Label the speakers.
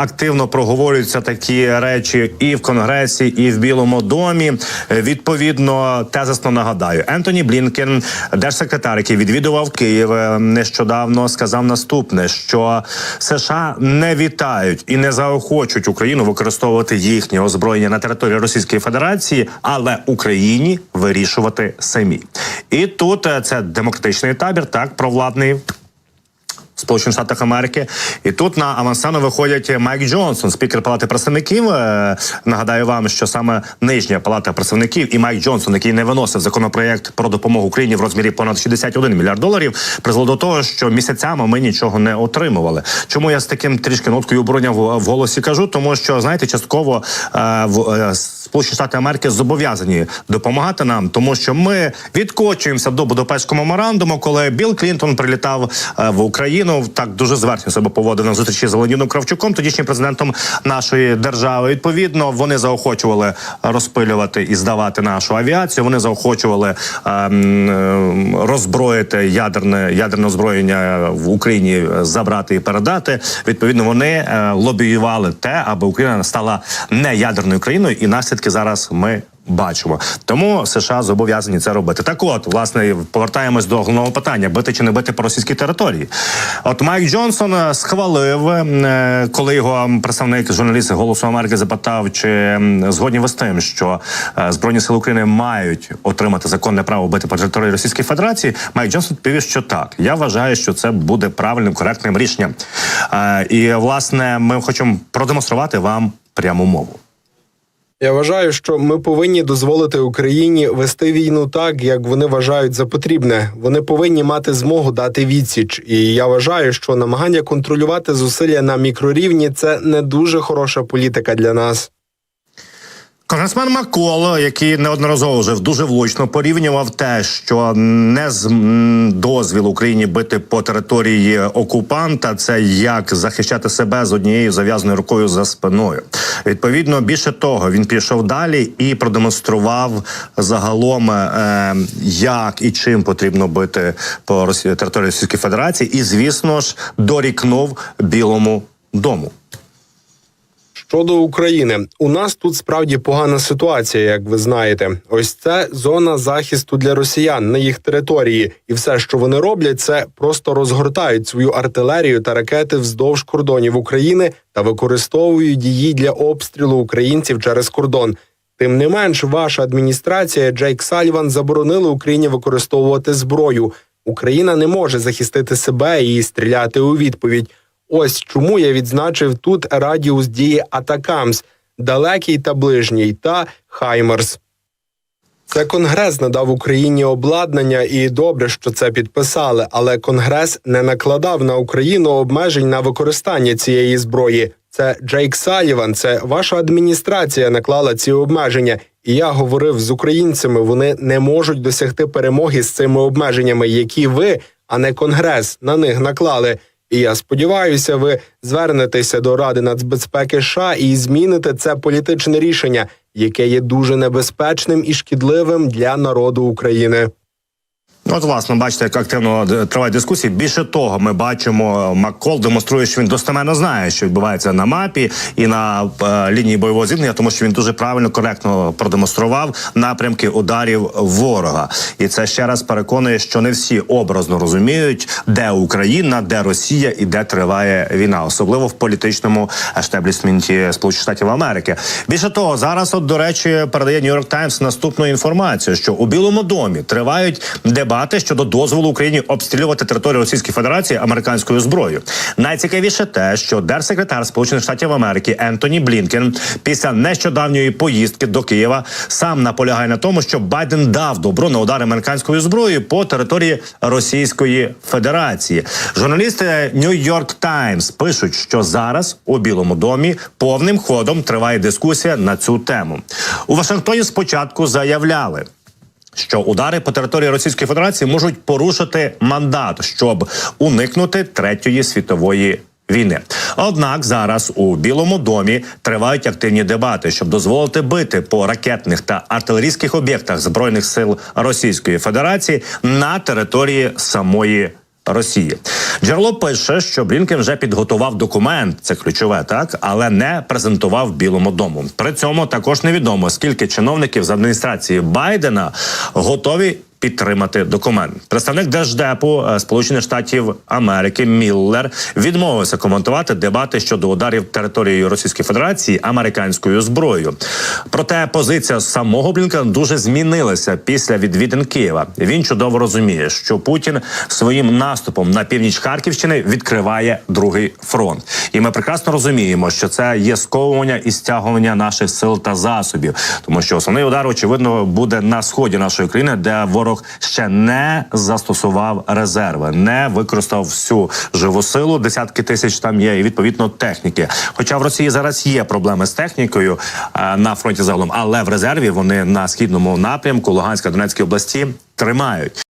Speaker 1: Активно проговорюються такі речі і в конгресі, і в Білому домі. Е, Відповідно, тезисно нагадаю, Ентоні Блінкен, держсекретар, який відвідував Київ е, нещодавно, сказав наступне: що США не вітають і не заохочують Україну використовувати їхнє озброєння на території Російської Федерації, але Україні вирішувати самі. І тут е, це демократичний табір, так провладний. Сполучених Штатах Америки, і тут на авансцену виходять Майк Джонсон, спікер Палати представників. Е, Нагадаю вам, що саме нижня палата представників і Майк Джонсон, який не виносив законопроєкт про допомогу Україні в розмірі понад 61 мільярд доларів, призвело до того, що місяцями ми нічого не отримували. Чому я з таким трішки ноткою обурення в, в голосі кажу? Тому що знаєте, частково е, в е, Сполучені Штати Америки зобов'язані допомагати нам, тому що ми відкочуємося до Будапештського меморандуму, коли Білл Клінтон прилітав е, в Україну. Так дуже зверхньо себе поводив на зустрічі з Леонідом Кравчуком, тодішнім президентом нашої держави. Відповідно, вони заохочували розпилювати і здавати нашу авіацію. Вони заохочували ем, роззброїти ядерне ядерне озброєння в Україні, е, забрати і передати. Відповідно, вони е, лобіювали те, аби Україна стала не ядерною країною, і наслідки зараз ми. Бачимо, тому США зобов'язані це робити. Так, от власне повертаємось до головного питання: бити чи не бити по російській території. От Майк Джонсон е, схвалив, е, коли його представник журналіст Голосу Америки запитав, чи згодні ви з тим, що е, збройні сили України мають отримати законне право бити по території Російської Федерації. Майк Джонсон відповів, що так. Я вважаю, що це буде правильним коректним рішенням. І власне ми хочемо продемонструвати вам пряму мову.
Speaker 2: Я вважаю, що ми повинні дозволити Україні вести війну так, як вони вважають за потрібне. Вони повинні мати змогу дати відсіч. І я вважаю, що намагання контролювати зусилля на мікрорівні це не дуже хороша політика для нас.
Speaker 1: Конгресмен Макол, який неодноразово вже дуже влучно порівнював те, що не з м, дозвілу Україні бити по території окупанта, це як захищати себе з однією зав'язаною рукою за спиною. Відповідно, більше того, він пішов далі і продемонстрував загалом, е, як і чим потрібно бити по території Російської Федерації, і звісно ж дорікнув Білому дому.
Speaker 2: Щодо України, у нас тут справді погана ситуація, як ви знаєте. Ось це зона захисту для росіян на їх території, і все, що вони роблять, це просто розгортають свою артилерію та ракети вздовж кордонів України та використовують її для обстрілу українців через кордон. Тим не менш, ваша адміністрація Джейк Сальван заборонила Україні використовувати зброю. Україна не може захистити себе і стріляти у відповідь. Ось чому я відзначив тут радіус дії Атакамс, далекий та ближній, та Хаймерс. Це конгрес надав Україні обладнання, і добре, що це підписали. Але конгрес не накладав на Україну обмежень на використання цієї зброї. Це Джейк Саліван, це ваша адміністрація наклала ці обмеження. І я говорив з українцями, вони не можуть досягти перемоги з цими обмеженнями, які ви, а не конгрес, на них наклали. І я сподіваюся, ви звернетеся до Ради нацбезпеки США і зміните це політичне рішення, яке є дуже небезпечним і шкідливим для народу України.
Speaker 1: От, власне, бачите, як активно д- тривають дискусії. Більше того, ми бачимо, Маккол демонструє, що він достеменно знає, що відбувається на мапі і на е, лінії бойового зіткнення, тому що він дуже правильно, коректно продемонстрував напрямки ударів ворога. І це ще раз переконує, що не всі образно розуміють, де Україна, де Росія і де триває війна, особливо в політичному ештеблісменті Сполучених Штатів Америки. Більше того, зараз, от до речі, передає Нью-Йорк Таймс наступну інформацію, що у Білому домі тривають дебати щодо дозволу Україні обстрілювати територію Російської Федерації американською зброєю. Найцікавіше те, що держсекретар Сполучених Штатів Америки Ентоні Блінкен після нещодавньої поїздки до Києва сам наполягає на тому, що Байден дав добро на удари американською зброєю по території Російської Федерації. Журналісти Нью-Йорк Таймс пишуть, що зараз у Білому домі повним ходом триває дискусія на цю тему. У Вашингтоні спочатку заявляли що удари по території Російської Федерації можуть порушити мандат, щоб уникнути третьої світової. Війни, однак зараз у Білому домі тривають активні дебати, щоб дозволити бити по ракетних та артилерійських об'єктах збройних сил Російської Федерації на території самої Росії. Джерело пише, що Блінкен вже підготував документ, це ключове, так але не презентував Білому дому. При цьому також невідомо скільки чиновників з адміністрації Байдена готові. Підтримати документ. Представник держдепу е, Сполучених Штатів Америки Міллер відмовився коментувати дебати щодо ударів територією Російської Федерації американською зброєю. Проте позиція самого Блінкена дуже змінилася після відвідин Києва. Він чудово розуміє, що Путін своїм наступом на північ Харківщини відкриває другий фронт, і ми прекрасно розуміємо, що це є сковування і стягування наших сил та засобів, тому що основний удар очевидно буде на сході нашої країни, де ворог ще не застосував резерви, не використав всю живу силу. Десятки тисяч там є, і відповідно техніки. Хоча в Росії зараз є проблеми з технікою е, на фронті загалом, але в резерві вони на східному напрямку Луганська Донецькій області тримають.